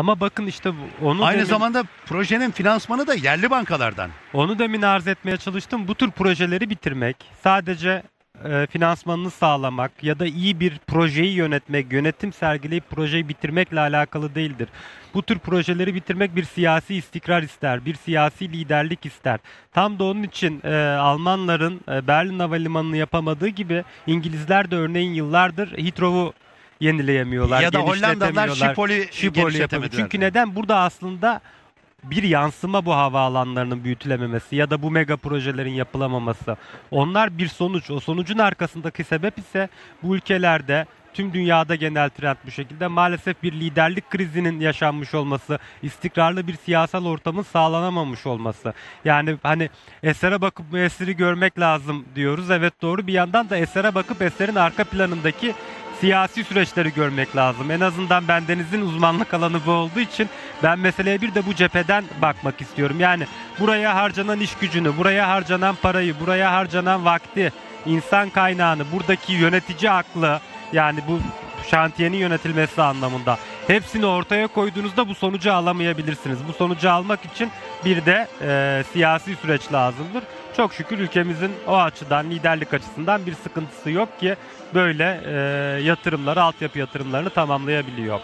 Ama bakın işte onu Aynı demin, zamanda projenin finansmanı da yerli bankalardan. onu demin arz etmeye çalıştım. Bu tür projeleri bitirmek, sadece e, finansmanını sağlamak ya da iyi bir projeyi yönetmek, yönetim sergileyip projeyi bitirmekle alakalı değildir. Bu tür projeleri bitirmek bir siyasi istikrar ister, bir siyasi liderlik ister. Tam da onun için e, Almanların e, Berlin Havalimanı'nı yapamadığı gibi İngilizler de örneğin yıllardır Heathrow'u yenileyemiyorlar, Ya da Hollandalılar genişletemiyorlar. Şipoli Şipoli yapamıyor. genişletemediler. Çünkü neden? Burada aslında bir yansıma bu havaalanlarının büyütülememesi ya da bu mega projelerin yapılamaması. Onlar bir sonuç. O sonucun arkasındaki sebep ise bu ülkelerde tüm dünyada genel trend bu şekilde maalesef bir liderlik krizinin yaşanmış olması, istikrarlı bir siyasal ortamın sağlanamamış olması. Yani hani esere bakıp eseri görmek lazım diyoruz. Evet doğru. Bir yandan da esere bakıp eserin arka planındaki siyasi süreçleri görmek lazım. En azından bendenizin uzmanlık alanı bu olduğu için ben meseleye bir de bu cepheden bakmak istiyorum. Yani buraya harcanan iş gücünü, buraya harcanan parayı, buraya harcanan vakti, insan kaynağını, buradaki yönetici aklı yani bu şantiyenin yönetilmesi anlamında hepsini ortaya koyduğunuzda bu sonucu alamayabilirsiniz. Bu sonucu almak için bir de e, siyasi süreç lazımdır. Çok şükür ülkemizin o açıdan liderlik açısından bir sıkıntısı yok ki böyle e, yatırımları, altyapı yatırımlarını tamamlayabiliyor.